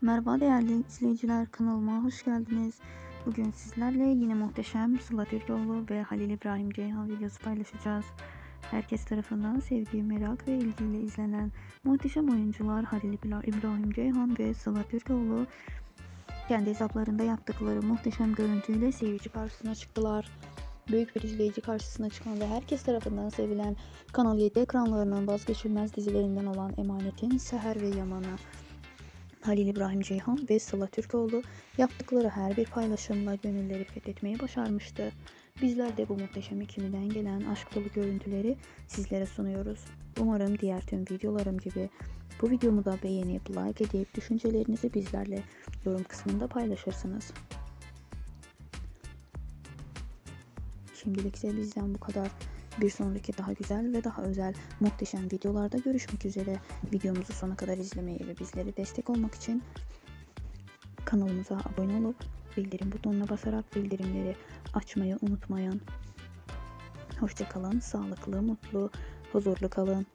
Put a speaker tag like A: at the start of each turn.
A: Merhaba değerli izleyiciler kanalıma hoş geldiniz. Bugün sizlerle yine muhteşem Sıla Türkoğlu ve Halil İbrahim Ceyhan videosu paylaşacağız. Herkes tarafından sevgi, merak ve ilgiyle izlenen muhteşem oyuncular Halil İbrahim Ceyhan ve Sıla Türkoğlu kendi hesaplarında yaptıkları muhteşem görüntüyle seyirci karşısına çıktılar. Büyük bir izleyici karşısına çıkan ve herkes tarafından sevilen Kanal 7 ekranlarının vazgeçilmez dizilerinden olan Emanet'in Seher ve Yaman'ı Halil İbrahim Ceyhan ve Sıla Türkoğlu yaptıkları her bir paylaşımla gönülleri fethetmeyi başarmıştı. Bizler de bu muhteşem ikiliden gelen aşk dolu görüntüleri sizlere sunuyoruz. Umarım diğer tüm videolarım gibi bu videomu da beğenip like edip düşüncelerinizi bizlerle yorum kısmında paylaşırsınız. Şimdilik ise bizden bu kadar. Bir sonraki daha güzel ve daha özel muhteşem videolarda görüşmek üzere. Videomuzu sona kadar izlemeyi ve bizlere destek olmak için kanalımıza abone olup bildirim butonuna basarak bildirimleri açmayı unutmayın. Hoşçakalın, sağlıklı, mutlu, huzurlu kalın.